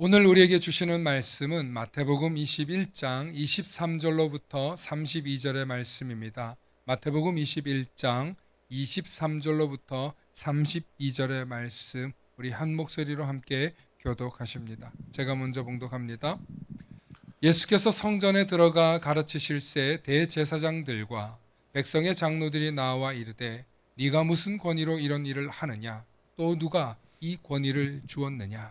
오늘 우리에게 주시는 말씀은 마태복음 21장 23절로부터 32절의 말씀입니다. 마태복음 21장 23절로부터 32절의 말씀 우리 한 목소리로 함께 교독하십니다. 제가 먼저 봉독합니다. 예수께서 성전에 들어가 가르치실 새 대제사장들과 백성의 장로들이 나와 이르되 네가 무슨 권위로 이런 일을 하느냐 또 누가 이 권위를 주었느냐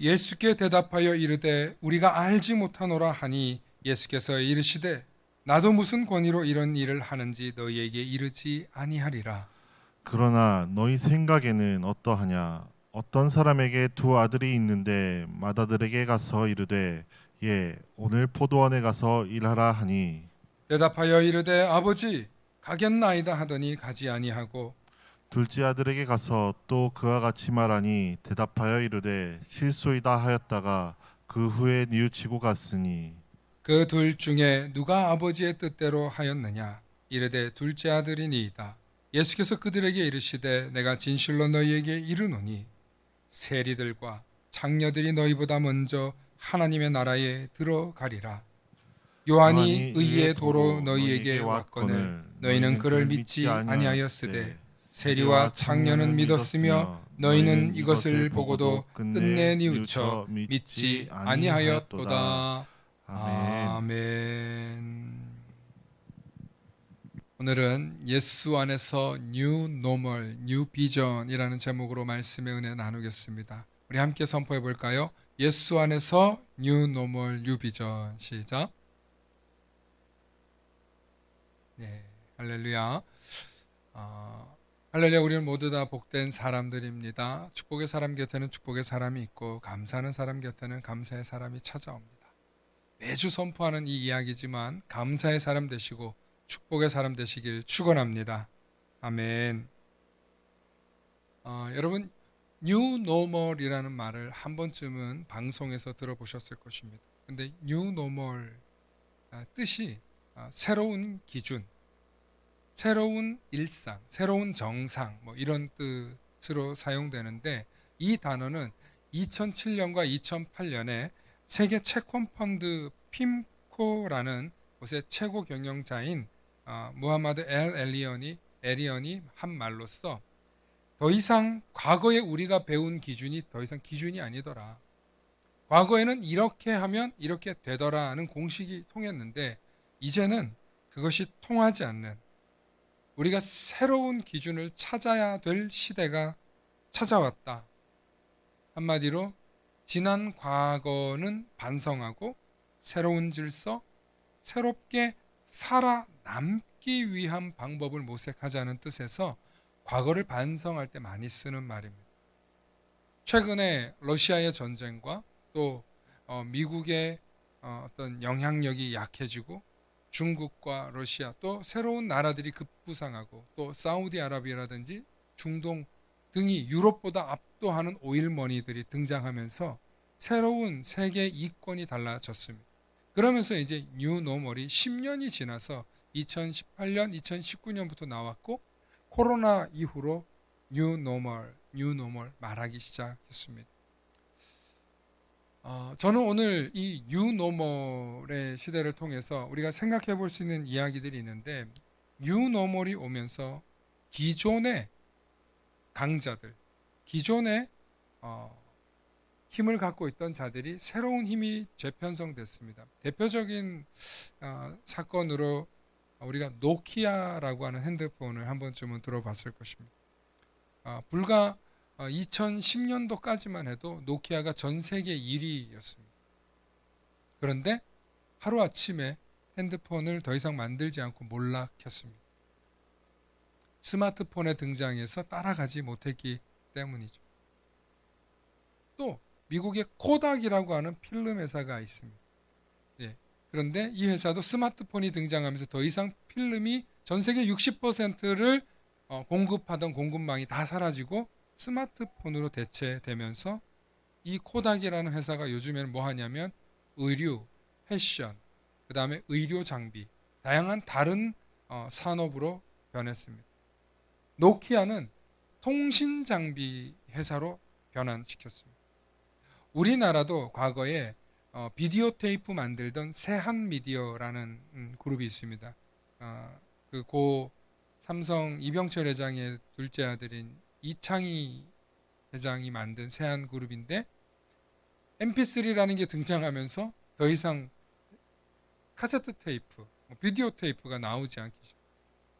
예수께 대답하여 이르되 우리가 알지 못하노라 하니 예수께서 이르시되 나도 무슨 권위로 이런 일을 하는지 너희에게 이르지 아니하리라. 그러나 너희 생각에는 어떠하냐? 어떤 사람에게 두 아들이 있는데 맏아들에게 가서 이르되 예 오늘 포도원에 가서 일하라 하니. 대답하여 이르되 아버지 가겠나이다 하더니 가지 아니하고 둘째 아들에게 가서 또 그와 같이 말하니 대답하여 이르되 실소이다 하였다가 그 후에 뉘우치고 갔으니. 그 둘 중에 누가 아버지의 뜻대로 하였느냐? 이르되 둘째 아들이니이다. 예수께서 그들에게 이르시되 내가 진실로 너희에게 이르노니 세리들과 장녀들이 너희보다 먼저 하나님의 나라에 들어가리라. 요한이 의의 도로 너희에게 왔거늘 너희는 그를 믿지 아니하였으되 세리와 장녀는 믿었으며 너희는 이것을 보고도 끝내 뉘우쳐 믿지 아니하였도다. 아멘. 오늘은 예수 안에서 뉴 노멀, 뉴 비전이라는 제목으로 말씀의 은혜 나누겠습니다. 우리 함께 선포해 볼까요? 예수 안에서 뉴 노멀, 뉴 비전. 시작. 네, 할렐루야. 어, 할렐루야. 우리는 모두 다 복된 사람들입니다. 축복의 사람 곁에는 축복의 사람이 있고 감사하는 사람 곁에는 감사의 사람이 찾아옵니다. 매주 선포하는 이 이야기지만 감사의 사람 되시고 축복의 사람 되시길 축원합니다. 아멘. 어, 여러분 뉴 노멀이라는 말을 한 번쯤은 방송에서 들어보셨을 것입니다. 근데 뉴 노멀 아, 뜻이 아, 새로운 기준, 새로운 일상, 새로운 정상 뭐 이런 뜻으로 사용되는데 이 단어는 2007년과 2008년에 세계 채권 펀드 핌코라는 곳의 최고 경영자인 어, 무하마드 엘 엘리언이 에리언이 한 말로써 더 이상 과거에 우리가 배운 기준이 더 이상 기준이 아니더라. 과거에는 이렇게 하면 이렇게 되더라는 공식이 통했는데 이제는 그것이 통하지 않는 우리가 새로운 기준을 찾아야 될 시대가 찾아왔다. 한마디로 지난 과거는 반성하고 새로운 질서, 새롭게 살아남기 위한 방법을 모색하자는 뜻에서 과거를 반성할 때 많이 쓰는 말입니다. 최근에 러시아의 전쟁과 또 어, 미국의 어, 어떤 영향력이 약해지고 중국과 러시아 또 새로운 나라들이 급부상하고 또 사우디아라비아라든지 중동 등이 유럽보다 압도하는 오일머니들이 등장하면서 새로운 세계 이권이 달라졌습니다. 그러면서 이제 뉴노멀이 10년이 지나서 2018년, 2019년부터 나왔고 코로나 이후로 뉴노멀, 뉴노멀 말하기 시작했습니다. 어, 저는 오늘 이 뉴노멀의 시대를 통해서 우리가 생각해 볼 수 있는 이야기들이 있는데 뉴노멀이 오면서 기존의 강자들, 기존의 어, 힘을 갖고 있던 자들이 새로운 힘이 재편성됐습니다. 대표적인 어, 사건으로 우리가 노키아라고 하는 핸드폰을 한 번쯤은 들어봤을 것입니다. 아, 불과 2010년도까지만 해도 노키아가 전 세계 1위였습니다. 그런데 하루 아침에 핸드폰을 더 이상 만들지 않고 몰락했습니다. 스마트폰의 등장에서 따라가지 못했기 때문이죠. 또 미국의 코닥이라고 하는 필름 회사가 있습니다. 예. 그런데 이 회사도 스마트폰이 등장하면서 더 이상 필름이 전 세계 60%를 어, 공급하던 공급망이 다 사라지고 스마트폰으로 대체되면서 이 코닥이라는 회사가 요즘에는 뭐 하냐면 의류, 패션, 그 다음에 의료 장비, 다양한 다른 어, 산업으로 변했습니다. 노키아는 통신 장비 회사로 변환시켰습니다. 우리나라도 과거에 어, 비디오 테이프 만들던 세한 미디어라는 음, 그룹이 있습니다. 어, 그고 삼성 이병철 회장의 둘째 아들인 이창희 회장이 만든 세한 그룹인데 MP3라는 게 등장하면서 더 이상 카세트 테이프, 뭐 비디오 테이프가 나오지 않기 시작.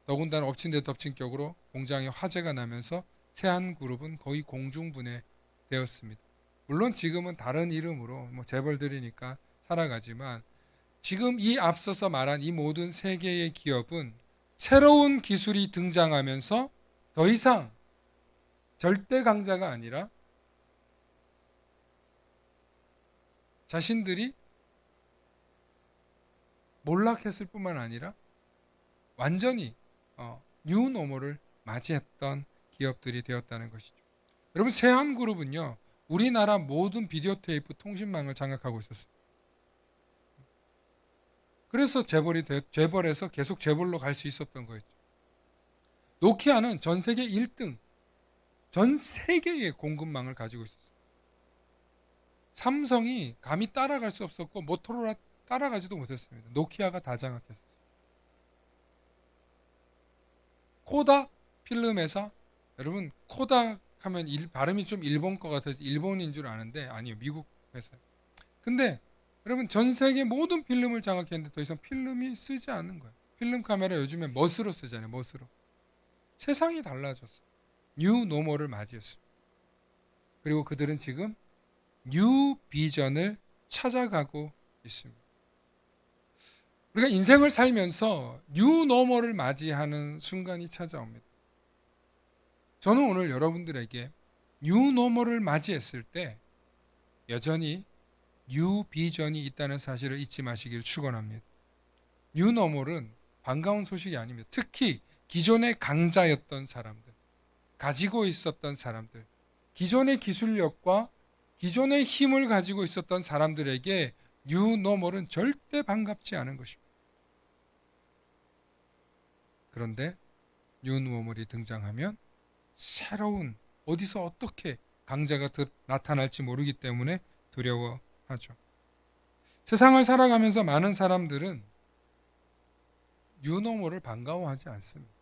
더군다나 엎친 데 덮친 격으로 공장에 화재가 나면서 세한 그룹은 거의 공중분해 되었습니다. 물론 지금은 다른 이름으로 뭐 재벌들이니까 살아가지만 지금 이 앞서서 말한 이 모든 세 개의 기업은 새로운 기술이 등장하면서 더 이상 절대 강자가 아니라 자신들이 몰락했을 뿐만 아니라 완전히 어, 뉴 노멀을 맞이했던 기업들이 되었다는 것이죠. 여러분 세한그룹은요 우리나라 모든 비디오 테이프 통신망을 장악하고 있었어요. 그래서 재벌이 되, 재벌에서 계속 재벌로 갈 수 있었던 거였죠. 노키아는 전 세계 1등, 전 세계의 공급망을 가지고 있었어요. 삼성이 감히 따라갈 수 없었고 모토로라 따라가지도 못했습니다. 노키아가 다 장악했어요. 코닥 필름 회사 여러분 코닥 하면 일, 발음이 좀 일본 거 같아서 일본인 줄 아는데 아니요 미국 회사. 근데 여러분 전 세계 모든 필름을 장악했는데 더 이상 필름이 쓰지 않는 거예요. 필름 카메라 요즘에 멋으로 쓰잖아요. 멋으로. 세상이 달라졌어. 뉴 노멀을 맞이했어. 그리고 그들은 지금 뉴 비전을 찾아가고 있습니다. 우리가 인생을 살면서 뉴 노멀을 맞이하는 순간이 찾아옵니다. 저는 오늘 여러분들에게 뉴 노멀을 맞이했을 때 여전히 뉴 비전이 있다는 사실을 잊지 마시길 축원합니다. 뉴 노멀은 반가운 소식이 아닙니다. 특히 기존의 강자였던 사람들, 가지고 있었던 사람들, 기존의 기술력과 기존의 힘을 가지고 있었던 사람들에게 뉴 노멀은 절대 반갑지 않은 것입니다. 그런데 뉴 노멀이 등장하면 새로운 어디서 어떻게 강자가 드, 나타날지 모르기 때문에 두려워하죠. 세상을 살아가면서 많은 사람들은 뉴노멀을 반가워하지 않습니다.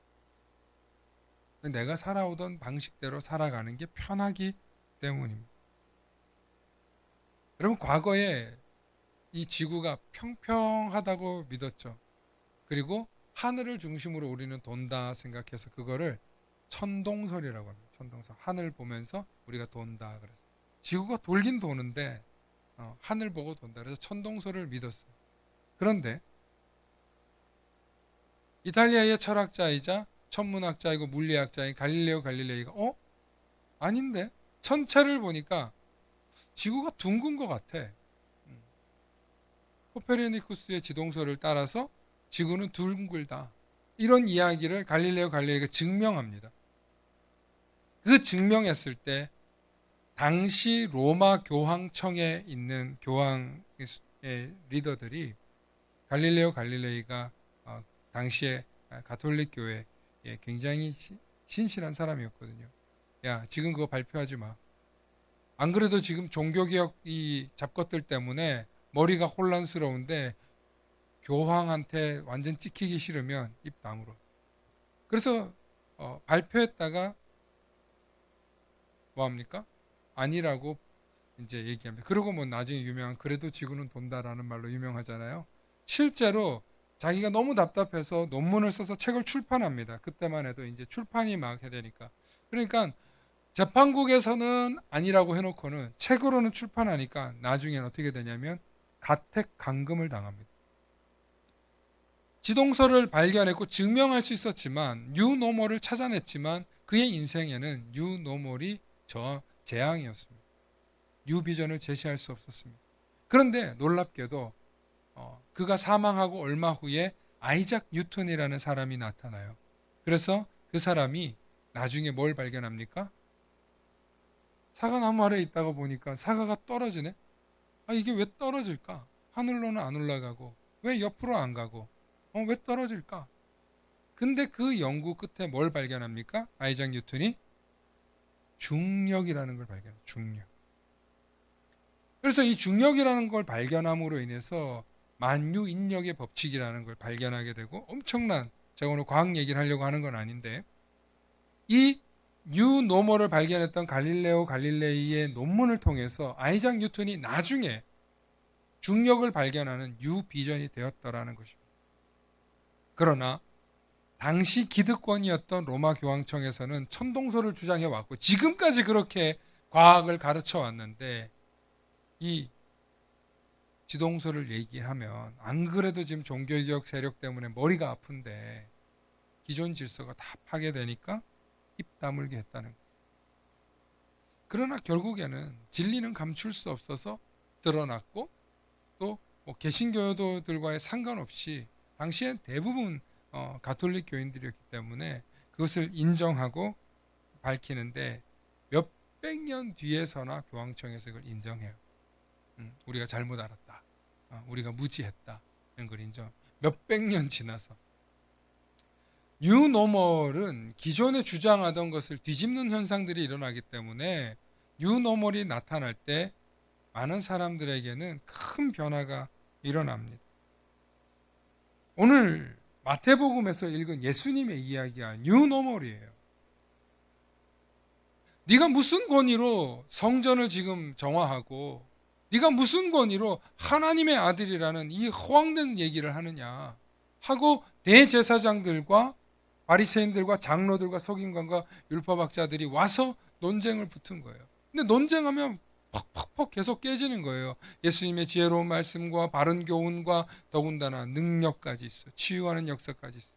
내가 살아오던 방식대로 살아가는 게 편하기 때문입니다. 여러분 과거에 이 지구가 평평하다고 믿었죠. 그리고 하늘을 중심으로 우리는 돈다 생각해서 그거를 천동설이라고 합니다. 천동설. 하늘 보면서 우리가 돈다 그래서 지구가 돌긴 도는데 어, 하늘 보고 돈다. 그래서 천동설을 믿었어요. 그런데 이탈리아의 철학자이자 천문학자이고 물리학자인 갈릴레오 갈릴레이가 어? 아닌데 천체를 보니까 지구가 둥근 것 같아. 음. 코페르니쿠스의 지동설을 따라서 지구는 둥글다. 이런 이야기를 갈릴레오 갈릴레이가 증명합니다. 그 증명했을 때 당시 로마 교황청에 있는 교황의 리더들이 갈릴레오 갈릴레이가 어, 당시에 가톨릭 교회 에 굉장히 신실한 사람이었거든요. 야, 지금 그거 발표하지 마. 안 그래도 지금 종교개혁 이 잡것들 때문에 머리가 혼란스러운데 교황한테 완전 찍히기 싫으면 입 다물어. 그래서 어, 발표했다가 뭐 합니까? 아니라고 이제 얘기합니다. 그리고 뭐 나중에 유명한 그래도 지구는 돈다라는 말로 유명하잖아요. 실제로 자기가 너무 답답해서 논문을 써서 책을 출판합니다. 그때만 해도 이제 출판이 막 해야 되니까. 그러니까 재판국에서는 아니라고 해놓고는 책으로는 출판하니까 나중에는 어떻게 되냐면 가택 감금을 당합니다. 지동서를 발견했고 증명할 수 있었지만 뉴노멀을 찾아냈지만 그의 인생에는 뉴노멀이 저 재앙이었습니다. 뉴비전을 제시할 수 없었습니다. 그런데 놀랍게도 어, 그가 사망하고 얼마 후에 아이작 뉴턴이라는 사람이 나타나요. 그래서 그 사람이 나중에 뭘 발견합니까? 사과나무 아래에 있다가 보니까 사과가 떨어지네. 아 이게 왜 떨어질까? 하늘로는 안 올라가고 왜 옆으로 안 가고 어, 왜 떨어질까? 근데 그 연구 끝에 뭘 발견합니까? 아이작 뉴턴이 중력이라는 걸 발견해요. 중력. 그래서 이 중력이라는 걸 발견함으로 인해서 만유 인력의 법칙이라는 걸 발견하게 되고 엄청난 제가 오늘 과학 얘기를 하려고 하는 건 아닌데 이 뉴노멀을 발견했던 갈릴레오 갈릴레이의 논문을 통해서 아이작 뉴턴이 나중에 중력을 발견하는 뉴비전이 되었더라는 것입니다. 그러나 당시 기득권이었던 로마 교황청에서는 천동설을 주장해 왔고 지금까지 그렇게 과학을 가르쳐 왔는데 이 지동설을 얘기하면 안 그래도 지금 종교개혁 세력 때문에 머리가 아픈데 기존 질서가 다 파괴되니까 입 다물게 했다는 거예요. 그러나 결국에는 진리는 감출 수 없어서 드러났고 또 뭐 개신교도들과의 상관없이 당시엔 대부분 어, 가톨릭 교인들이었기 때문에 그것을 인정하고 밝히는데 몇백 년 뒤에서나 교황청에서 그걸 인정해요. 음, 우리가 잘못 알았다. 어, 우리가 무지했다. 이런 걸 인정. 몇백 년 지나서. 뉴노멀은 기존에 주장하던 것을 뒤집는 현상들이 일어나기 때문에 뉴노멀이 나타날 때 많은 사람들에게는 큰 변화가 일어납니다. 오늘 마태복음에서 읽은 예수님의 이야기가 뉴노멀이에요. 네가 무슨 권위로 성전을 지금 정화하고 네가 무슨 권위로 하나님의 아들이라는 이 허황된 얘기를 하느냐 하고 대제사장들과 바리새인들과 장로들과 서긴관과 율법학자들이 와서 논쟁을 붙은 거예요. 근데 논쟁하면 퍽퍽퍽 계속 깨지는 거예요. 예수님의 지혜로운 말씀과 바른 교훈과 더군다나 능력까지 있어. 치유하는 역사까지 있어.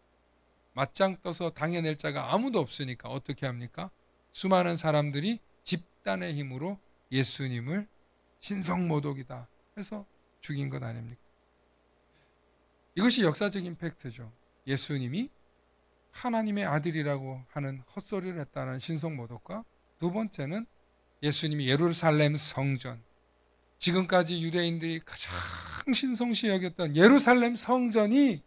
맞짱 떠서 당해낼 자가 아무도 없으니까 어떻게 합니까? 수많은 사람들이 집단의 힘으로 예수님을 신성모독이다 해서 죽인 것 아닙니까? 이것이 역사적인 팩트죠. 예수님이 하나님의 아들이라고 하는 헛소리를 했다는 신성모독과 두 번째는 예수님이 예루살렘 성전 지금까지 유대인들이 가장 신성시 여겼던 예루살렘 성전이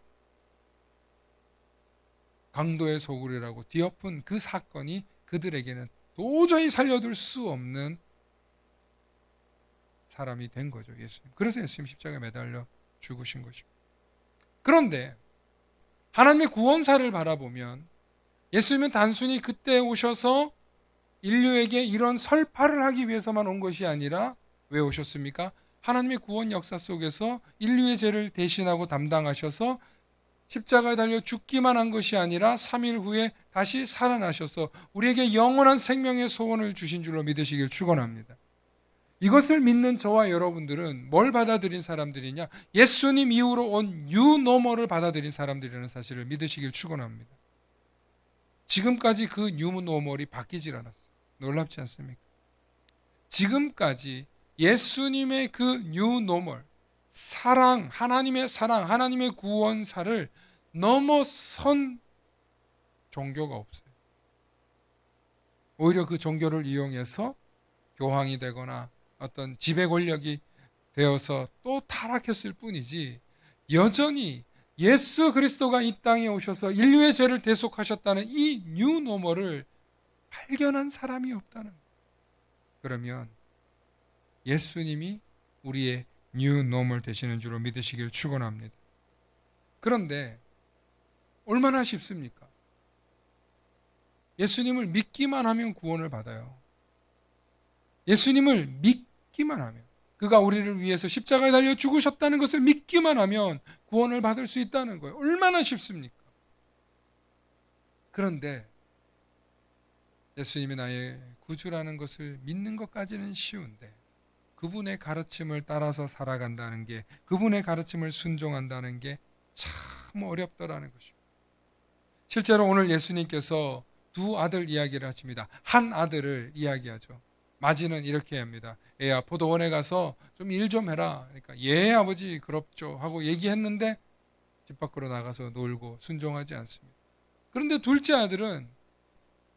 강도의 소굴이라고 뒤엎은 그 사건이 그들에게는 도저히 살려둘 수 없는 사람이 된 거죠. 예수님. 그래서 예수님 십자가에 매달려 죽으신 것입니다. 그런데 하나님의 구원사를 바라보면 예수님은 단순히 그때 오셔서 인류에게 이런 설파를 하기 위해서만 온 것이 아니라 왜 오셨습니까? 하나님의 구원 역사 속에서 인류의 죄를 대신하고 담당하셔서 십자가에 달려 죽기만 한 것이 아니라 3일 후에 다시 살아나셔서 우리에게 영원한 생명의 소원을 주신 줄로 믿으시길 축원합니다. 이것을 믿는 저와 여러분들은 뭘 받아들인 사람들이냐? 예수님 이후로 온 뉴노멀을 받아들인 사람들이라는 사실을 믿으시길 축원합니다. 지금까지 그 뉴노멀이 바뀌질 않았어요. 놀랍지 않습니까? 지금까지 예수님의 그 뉴노멀 사랑, 하나님의 사랑, 하나님의 구원사를 넘어선 종교가 없어요. 오히려 그 종교를 이용해서 교황이 되거나 어떤 지배 권력이 되어서 또 타락했을 뿐이지 여전히 예수 그리스도가 이 땅에 오셔서 인류의 죄를 대속하셨다는 이 뉴노멀을 발견한 사람이 없다는 거예요. 그러면 예수님이 우리의 뉴노멀 되시는 줄로 믿으시길 축원합니다. 그런데 얼마나 쉽습니까? 예수님을 믿기만 하면 구원을 받아요. 예수님을 믿기만 하면 그가 우리를 위해서 십자가에 달려 죽으셨다는 것을 믿기만 하면 구원을 받을 수 있다는 거예요. 얼마나 쉽습니까? 그런데 예수님이 나의 구주라는 것을 믿는 것까지는 쉬운데 그분의 가르침을 따라서 살아간다는 게 그분의 가르침을 순종한다는 게 참 어렵더라는 것입니다. 실제로 오늘 예수님께서 두 아들 이야기를 하십니다. 한 아들을 이야기하죠. 마지는 이렇게 합니다. 애야 포도원에 가서 좀 일좀 해라. 그러니까 예 아버지 그럽죠 하고 얘기했는데 집 밖으로 나가서 놀고 순종하지 않습니다. 그런데 둘째 아들은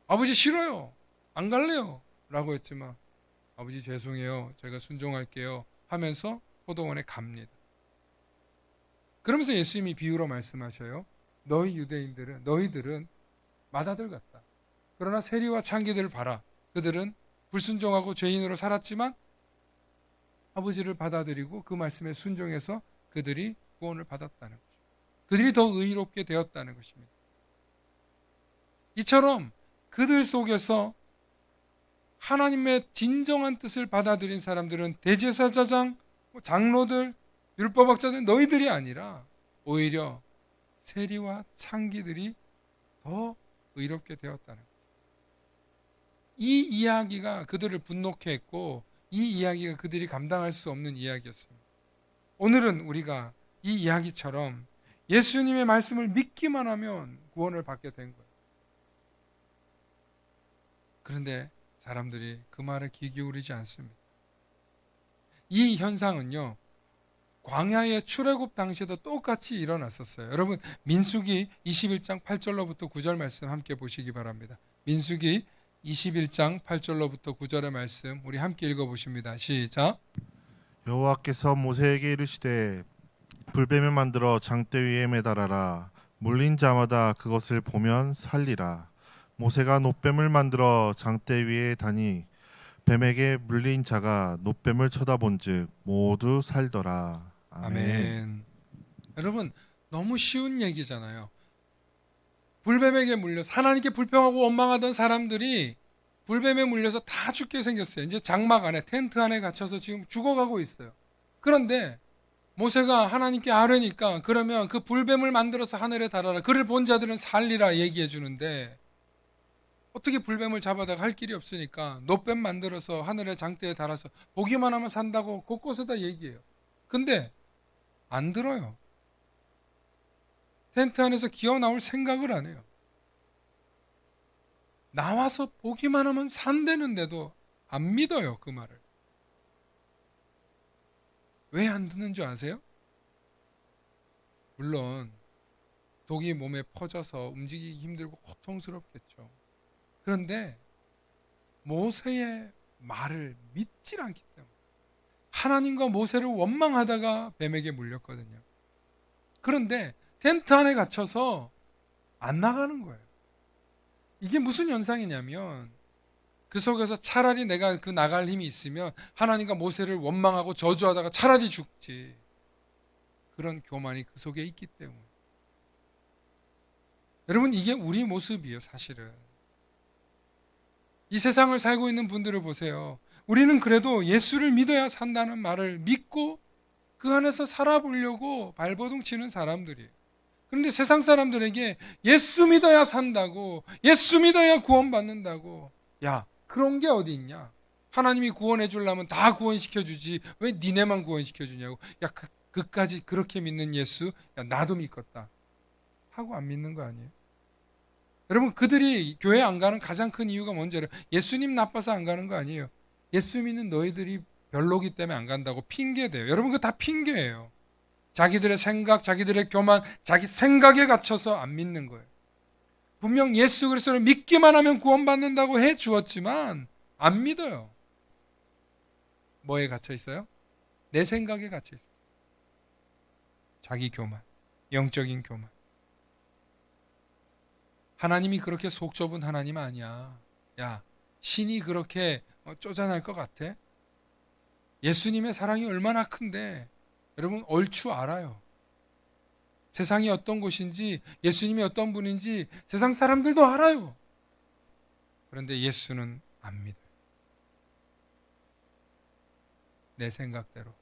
아버지 싫어요. 안 갈래요. 라고 했지만 아버지 죄송해요. 제가 순종할게요. 하면서 포도원에 갑니다. 그러면서 예수님이 비유로 말씀하셔요. 너희 유대인들은 너희들은 마다들 같다. 그러나 세리와 창기들을 봐라. 그들은 불순종하고 죄인으로 살았지만 아버지를 받아들이고 그 말씀에 순종해서 그들이 구원을 받았다는 거죠. 그들이 더 의롭게 되었다는 것입니다. 이처럼 그들 속에서 하나님의 진정한 뜻을 받아들인 사람들은 대제사장, 뭐 장로들, 율법학자들 너희들이 아니라 오히려 세리와 창기들이 더 의롭게 되었다는 거예요. 이 이야기가 그들을 분노케 했고 이 이야기가 그들이 감당할 수 없는 이야기였습니다. 오늘은 우리가 이 이야기처럼 예수님의 말씀을 믿기만 하면 구원을 받게 된 거예요. 그런데 사람들이 그 말에 귀 기울이지 않습니다. 이 현상은요. 광야의 출애굽 당시에도 똑같이 일어났었어요. 여러분 민수기 21장 8절로부터 9절 말씀 함께 보시기 바랍니다. 민수기 21장 8절로부터 9절의 말씀 우리 함께 읽어 보십니다. 시작. 여호와께서 모세에게 이르시되 불뱀을 만들어 장대 위에 매달아라 물린 자마다 그것을 보면 살리라 모세가 노뱀을 만들어 장대 위에 다니 뱀에게 물린 자가 노뱀을 쳐다본즉 모두 살더라 아멘. 아멘. 여러분 너무 쉬운 얘기잖아요. 불뱀에게 물려 하나님께 불평하고 원망하던 사람들이 불뱀에 물려서 다 죽게 생겼어요. 이제 장막 안에 텐트 안에 갇혀서 지금 죽어가고 있어요. 그런데 모세가 하나님께 아뢰니까 그러면 그 불뱀을 만들어서 하늘에 달아라. 그를 본 자들은 살리라 얘기해 주는데 어떻게 불뱀을 잡아다가 할 길이 없으니까 노뱀 만들어서 하늘의 장대에 달아서 보기만 하면 산다고 곳곳에다 얘기해요. 근데 안 들어요. 텐트 안에서 기어 나올 생각을 안 해요. 나와서 보기만 하면 산대는데도 안 믿어요, 그 말을. 왜 안 듣는 줄 아세요? 물론 독이 몸에 퍼져서 움직이기 힘들고 고통스럽겠죠. 그런데 모세의 말을 믿질 않기 때문에 하나님과 모세를 원망하다가 뱀에게 물렸거든요. 그런데 텐트 안에 갇혀서 안 나가는 거예요. 이게 무슨 현상이냐면 그 속에서 차라리 내가 그 나갈 힘이 있으면 하나님과 모세를 원망하고 저주하다가 차라리 죽지. 그런 교만이 그 속에 있기 때문에. 여러분 이게 우리 모습이에요, 사실은. 이 세상을 살고 있는 분들을 보세요. 우리는 그래도 예수를 믿어야 산다는 말을 믿고 그 안에서 살아보려고 발버둥 치는 사람들이에요. 그런데 세상 사람들에게 예수 믿어야 산다고, 예수 믿어야 구원받는다고. 야, 그런 게 어디 있냐? 하나님이 구원해 주려면 다 구원시켜 주지. 왜 니네만 구원시켜 주냐고. 야, 그, 그까지 그렇게 믿는 예수, 야, 나도 믿겠다. 하고 안 믿는 거 아니에요? 여러분, 그들이 교회 안 가는 가장 큰 이유가 뭔지 알아요? 예수님 나빠서 안 가는 거 아니에요. 예수 믿는 너희들이 별로기 때문에 안 간다고 핑계대요. 여러분, 그거 다 핑계예요. 자기들의 생각, 자기들의 교만, 자기 생각에 갇혀서 안 믿는 거예요. 분명 예수 그리스도를 믿기만 하면 구원받는다고 해 주었지만 안 믿어요. 뭐에 갇혀 있어요? 내 생각에 갇혀 있어요. 자기 교만, 영적인 교만. 하나님이 그렇게 속 좁은 하나님 아니야. 야, 신이 그렇게 어, 쪼잔할 것 같아? 예수님의 사랑이 얼마나 큰데 여러분 얼추 알아요. 세상이 어떤 곳인지 예수님이 어떤 분인지 세상 사람들도 알아요. 그런데 예수는 안 믿어요. 내 생각대로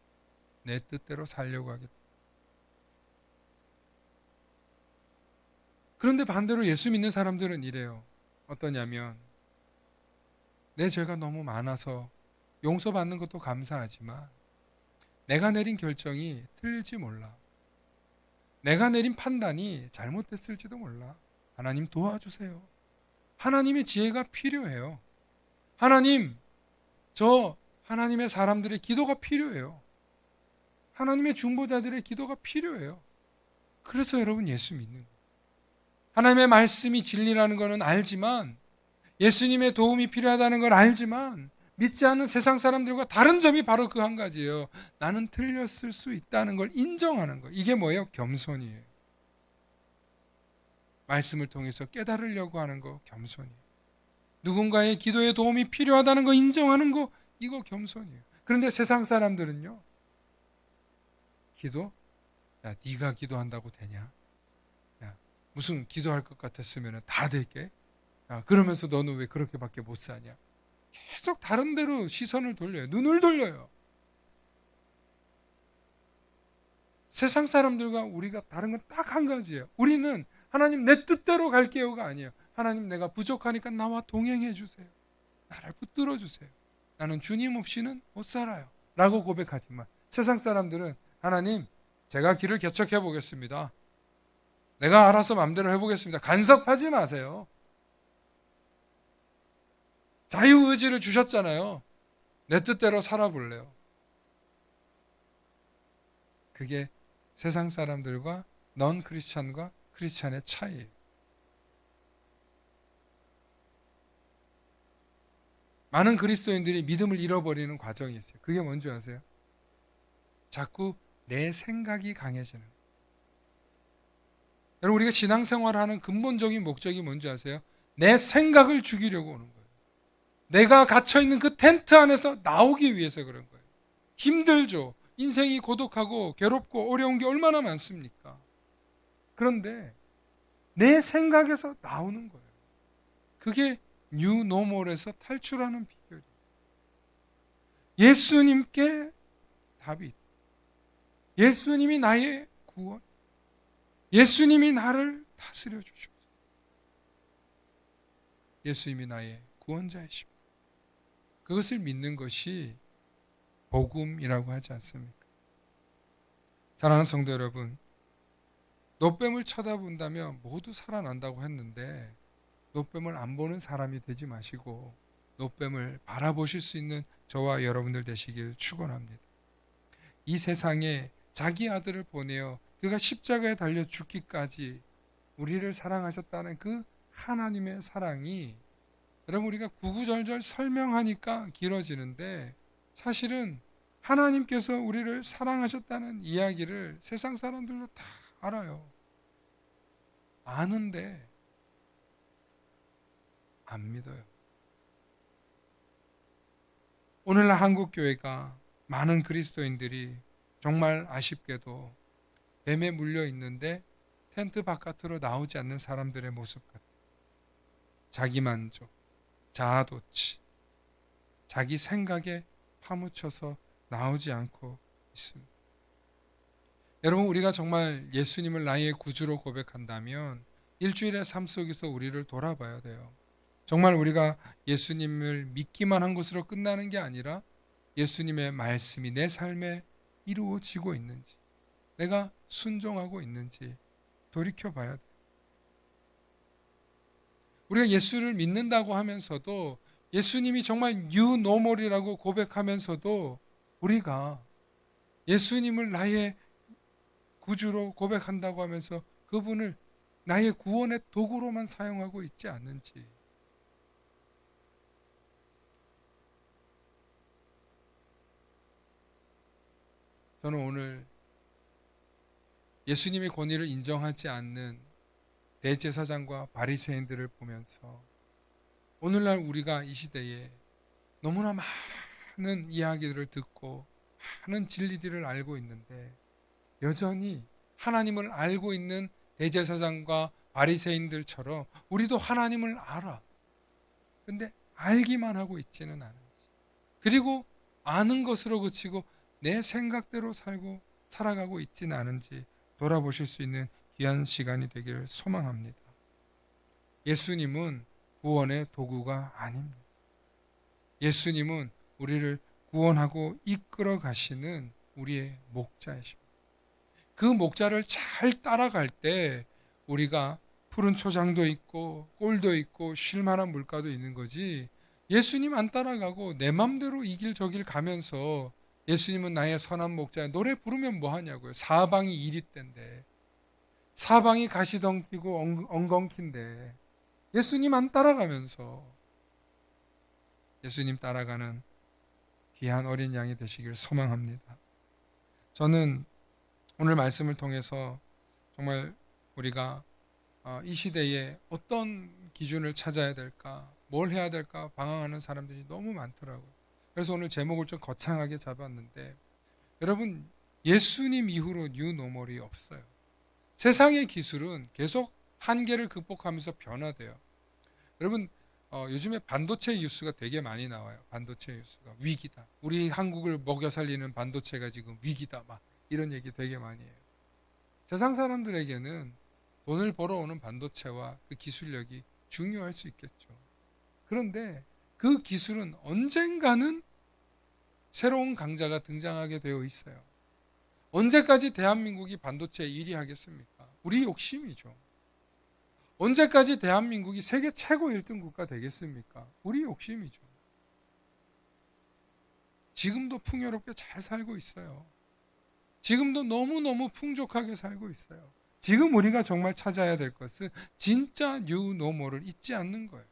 내 뜻대로 살려고 하겠다. 그런데 반대로 예수 믿는 사람들은 이래요. 어떠냐면 내 죄가 너무 많아서 용서받는 것도 감사하지만 내가 내린 결정이 틀릴지 몰라. 내가 내린 판단이 잘못됐을지도 몰라. 하나님 도와주세요. 하나님의 지혜가 필요해요. 하나님, 저 하나님의 사람들의 기도가 필요해요. 하나님의 중보자들의 기도가 필요해요. 그래서 여러분 예수 믿는. 하나님의 말씀이 진리라는 것은 알지만 예수님의 도움이 필요하다는 걸 알지만 믿지 않는 세상 사람들과 다른 점이 바로 그 한 가지예요. 나는 틀렸을 수 있다는 걸 인정하는 거. 이게 뭐예요? 겸손이에요. 말씀을 통해서 깨달으려고 하는 거 겸손이에요. 누군가의 기도에 도움이 필요하다는 거 인정하는 거 이거 겸손이에요. 그런데 세상 사람들은요. 기도? 야, 네가 기도한다고 되냐? 야, 무슨 기도할 것 같았으면 다 될게. 야, 그러면서 너는 왜 그렇게밖에 못 사냐? 계속 다른 데로 시선을 돌려요. 눈을 돌려요. 세상 사람들과 우리가 다른 건 딱 한 가지예요. 우리는 하나님 내 뜻대로 갈게요가 아니에요. 하나님 내가 부족하니까 나와 동행해 주세요. 나를 붙들어 주세요. 나는 주님 없이는 못 살아요. 라고 고백하지만 세상 사람들은 하나님 제가 길을 개척해 보겠습니다. 내가 알아서 마음대로 해보겠습니다. 간섭하지 마세요. 자유의지를 주셨잖아요. 내 뜻대로 살아볼래요. 그게 세상 사람들과 넌 크리스찬과 크리스찬의 차이예요. 많은 그리스도인들이 믿음을 잃어버리는 과정이 있어요. 그게 뭔지 아세요? 자꾸 내 생각이 강해지는. 여러분 우리가 신앙생활을 하는 근본적인 목적이 뭔지 아세요? 내 생각을 죽이려고 오는 거예요. 내가 갇혀 있는 그 텐트 안에서 나오기 위해서 그런 거예요. 힘들죠. 인생이 고독하고 괴롭고 어려운 게 얼마나 많습니까? 그런데 내 생각에서 나오는 거예요. 그게 뉴노멀에서 탈출하는 비결이에요. 예수님께 답이. 예수님이 나의 구원. 예수님이 나를 다스려 주시옵소서. 예수님이 나의 구원자이십니다. 그것을 믿는 것이 복음이라고 하지 않습니까? 사랑하는 성도 여러분, 노뱀을 쳐다본다면 모두 살아난다고 했는데 노뱀을 안 보는 사람이 되지 마시고 노뱀을 바라보실 수 있는 저와 여러분들 되시길 축원합니다. 이 세상에 자기 아들을 보내어 그가 십자가에 달려 죽기까지 우리를 사랑하셨다는 그 하나님의 사랑이 여러분 우리가 구구절절 설명하니까 길어지는데 사실은 하나님께서 우리를 사랑하셨다는 이야기를 세상 사람들도 다 알아요. 아는데 안 믿어요. 오늘날 한국 교회가 많은 그리스도인들이 정말 아쉽게도 뱀에 물려 있는데 텐트 바깥으로 나오지 않는 사람들의 모습 같아요. 자기 만족, 자아도취, 자기 생각에 파묻혀서 나오지 않고 있습니다. 여러분 우리가 정말 예수님을 나의 구주로 고백한다면 일주일의 삶 속에서 우리를 돌아봐야 돼요. 정말 우리가 예수님을 믿기만 한 것으로 끝나는 게 아니라 예수님의 말씀이 내 삶에 이루어지고 있는지, 내가 순종하고 있는지 돌이켜 봐야 돼. 우리가 예수를 믿는다고 하면서도 예수님이 정말 뉴노멀이라고 고백하면서도 우리가 예수님을 나의 구주로 고백한다고 하면서 그분을 나의 구원의 도구로만 사용하고 있지 않는지. 저는 오늘 예수님의 권위를 인정하지 않는 대제사장과 바리새인들을 보면서 오늘날 우리가 이 시대에 너무나 많은 이야기들을 듣고 많은 진리들을 알고 있는데 여전히 하나님을 알고 있는 대제사장과 바리새인들처럼 우리도 하나님을 알아. 근데 알기만 하고 있지는 않은 지. 그리고 아는 것으로 그치고 내 생각대로 살고 살아가고 있지는 않은지 돌아보실 수 있는 귀한 시간이 되기를 소망합니다. 예수님은 구원의 도구가 아닙니다. 예수님은 우리를 구원하고 이끌어 가시는 우리의 목자이십니다. 그 목자를 잘 따라갈 때 우리가 푸른 초장도 있고 꼴도 있고 쉴만한 물가도 있는 거지 예수님 안 따라가고 내 맘대로 이 길 저 길 가면서 예수님은 나의 선한 목자야 노래 부르면 뭐 하냐고요. 사방이 이리 때인데 사방이 가시덩기고 엉- 엉겅퀴인데 예수님 안 따라가면서 예수님 따라가는 귀한 어린 양이 되시길 소망합니다. 저는 오늘 말씀을 통해서 정말 우리가 어, 이 시대에 어떤 기준을 찾아야 될까, 뭘 해야 될까 방황하는 사람들이 너무 많더라고요. 그래서 오늘 제목을 좀 거창하게 잡았는데 여러분 예수님 이후로 뉴노멀이 없어요. 세상의 기술은 계속 한계를 극복하면서 변화돼요. 여러분 어, 요즘에 반도체 뉴스가 되게 많이 나와요. 반도체 뉴스가 위기다. 우리 한국을 먹여 살리는 반도체가 지금 위기다. 막 이런 얘기 되게 많이 해요. 세상 사람들에게는 돈을 벌어오는 반도체와 그 기술력이 중요할 수 있겠죠. 그런데 그 기술은 언젠가는 새로운 강자가 등장하게 되어 있어요. 언제까지 대한민국이 반도체 1위 하겠습니까? 우리 욕심이죠. 언제까지 대한민국이 세계 최고 1등 국가 되겠습니까? 우리 욕심이죠. 지금도 풍요롭게 잘 살고 있어요. 지금도 너무너무 풍족하게 살고 있어요. 지금 우리가 정말 찾아야 될 것은 진짜 뉴노멀을 잊지 않는 거예요.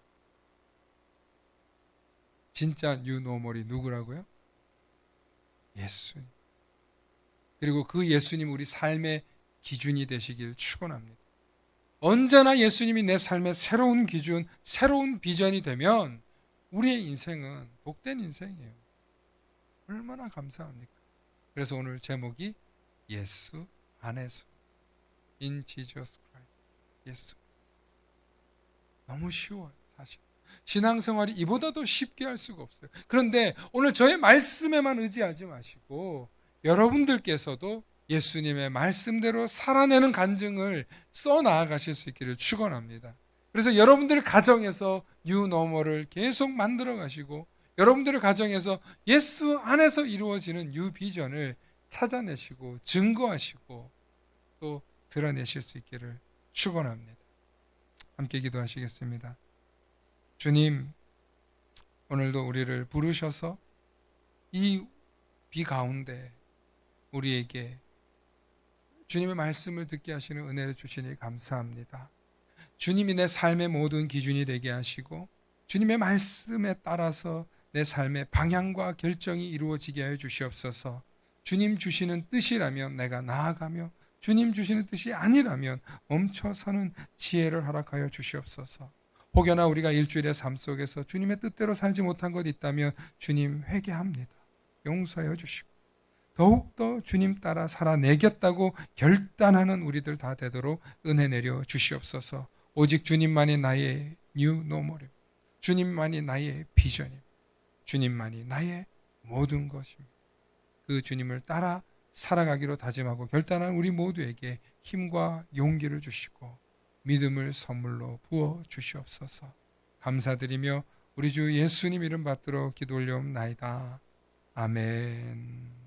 진짜 뉴노멀이 누구라고요? 예수님. 그리고 그 예수님 우리 삶의 기준이 되시길 축원합니다. 언제나 예수님이 내 삶의 새로운 기준, 새로운 비전이 되면 우리의 인생은 복된 인생이에요. 얼마나 감사합니까? 그래서 오늘 제목이 예수 안에서 in Jesus Christ. 예수. 너무 쉬워요, 사실. 신앙생활이 이보다도 쉽게 할 수가 없어요. 그런데 오늘 저의 말씀에만 의지하지 마시고 여러분들께서도 예수님의 말씀대로 살아내는 간증을 써 나아가실 수 있기를 축원합니다. 그래서 여러분들 가정에서 뉴노멀을 계속 만들어 가시고 여러분들의 가정에서 예수 안에서 이루어지는 뉴비전을 찾아내시고 증거하시고 또 드러내실 수 있기를 축원합니다. 함께 기도하시겠습니다. 주님, 오늘도 우리를 부르셔서 이 비 가운데 우리에게 주님의 말씀을 듣게 하시는 은혜를 주시니 감사합니다. 주님이 내 삶의 모든 기준이 되게 하시고 주님의 말씀에 따라서 내 삶의 방향과 결정이 이루어지게 하여 주시옵소서. 주님 주시는 뜻이라면 내가 나아가며 주님 주시는 뜻이 아니라면 멈춰서는 지혜를 허락하여 주시옵소서. 혹여나 우리가 일주일의 삶 속에서 주님의 뜻대로 살지 못한 것 있다면 주님 회개합니다. 용서해 주시고 더욱더 주님 따라 살아내겠다고 결단하는 우리들 다 되도록 은혜 내려 주시옵소서. 오직 주님만이 나의 뉴 노멀임. 주님만이 나의 비전임. 주님만이 나의 모든 것입니다. 그 주님을 따라 살아가기로 다짐하고 결단한 우리 모두에게 힘과 용기를 주시고 믿음을 선물로 부어 주시옵소서. 감사드리며 우리 주 예수님 이름 받들어 기도 올려옵나이다. 아멘.